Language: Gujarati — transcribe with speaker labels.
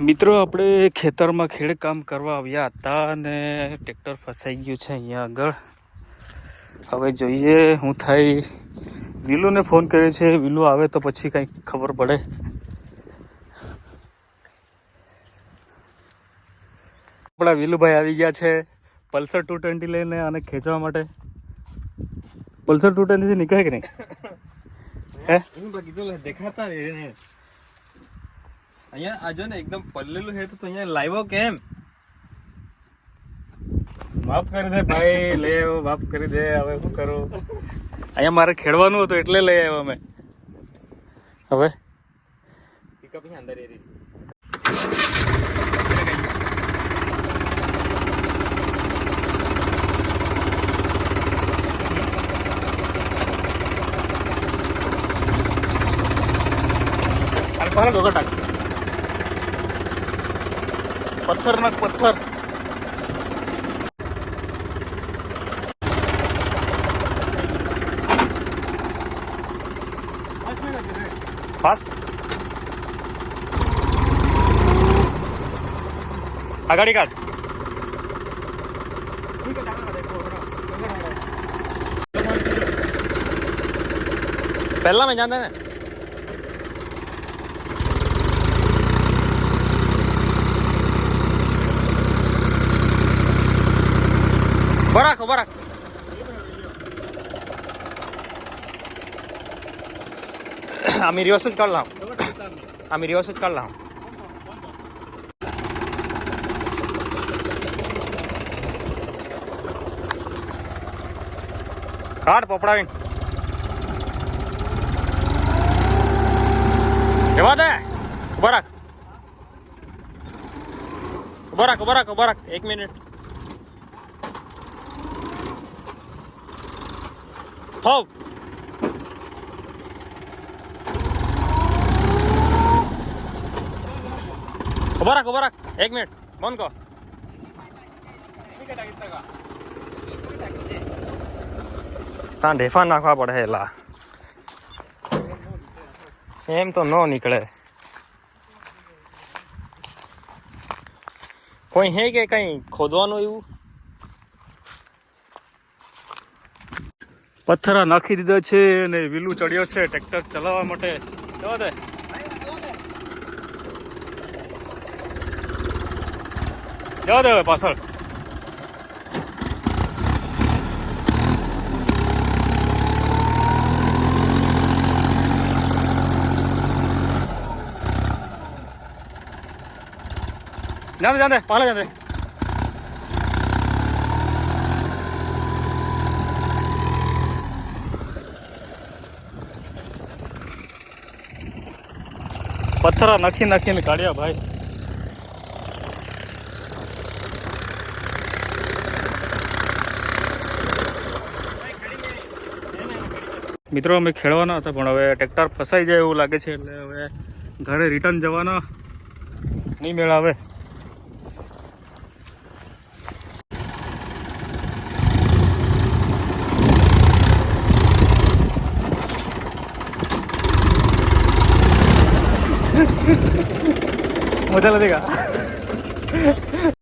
Speaker 1: મિત્રો આપણે ખેતરમાં ખેડ કામ કરવા આવ્યા હતા અને ટ્રેક્ટર ફસાઈ ગયું છે અહીંયા આગળ. હવે જોઈએ હું થાય. વિલુને ફોન કર્યો છે વિલુ આવે તો પછી કંઈક ખબર પડે. આપણા વિલુભાઈ આવી ગયા છે પલ્સર ટુ ટ્વેન્ટી લઈને અને ખેંચવા માટે. પલ્સર ટુ ટ્વેન્ટી નીકળે કે નહીં? હે?
Speaker 2: દેખાતા અહીંયા આજો ને એકદમ પલ્લેલું છે, તો અહીંયા લાવ્યો કેમ?
Speaker 1: માફ કરી દે ભાઈ લઈ આવ્યો માફ કરી દે, હવે શું કરું? અહીંયા મારે ખેડવાનું હતું, એટલે લઈ આવ્યો અમે. હવે?
Speaker 2: પિકઅપ અંદર એ રહી.
Speaker 1: અરે પાછળ ઢોકા ટાક પથ્થર નાખ પથ્થર ફાસ્ટ આગાડી કાઢ પહેલા મેં જાણતા ને રાખો. બરાક আমি রিহার্সাল করলাম আমি রিহার্সাল করলাম કાઢ પપડાવીને. જવા દે. બરાક બરાક બરાક બરાક એક મિનિટ. હોવ ઊભા રાખ ઊભા રાખ. એક મિનિટ. બંધ કર. ત્યાં ઢેફા નાખવા પડે એલા. એમ તો ન નીકળે. કોઈ હે કે કઈ ખોદવાનું એવું? પથ્થરા નાખી દીધા છે અને વિલું ચડ્યો છે ટ્રેક્ટર ચલાવવા માટે. જવા દે. જવા પાછળ. જાને જાને, પાલે જાને. પથ્થરા નાખી નાખીને કાઢ્યા ભાઈ. મિત્રો, અમે ખેડવાના હતા, પણ હવે ટ્રેક્ટર ફસાઈ જાય એવું લાગે છે, એટલે હવે ઘરે રિટર્ન જવાના. નહીં મેળ मजा ते का?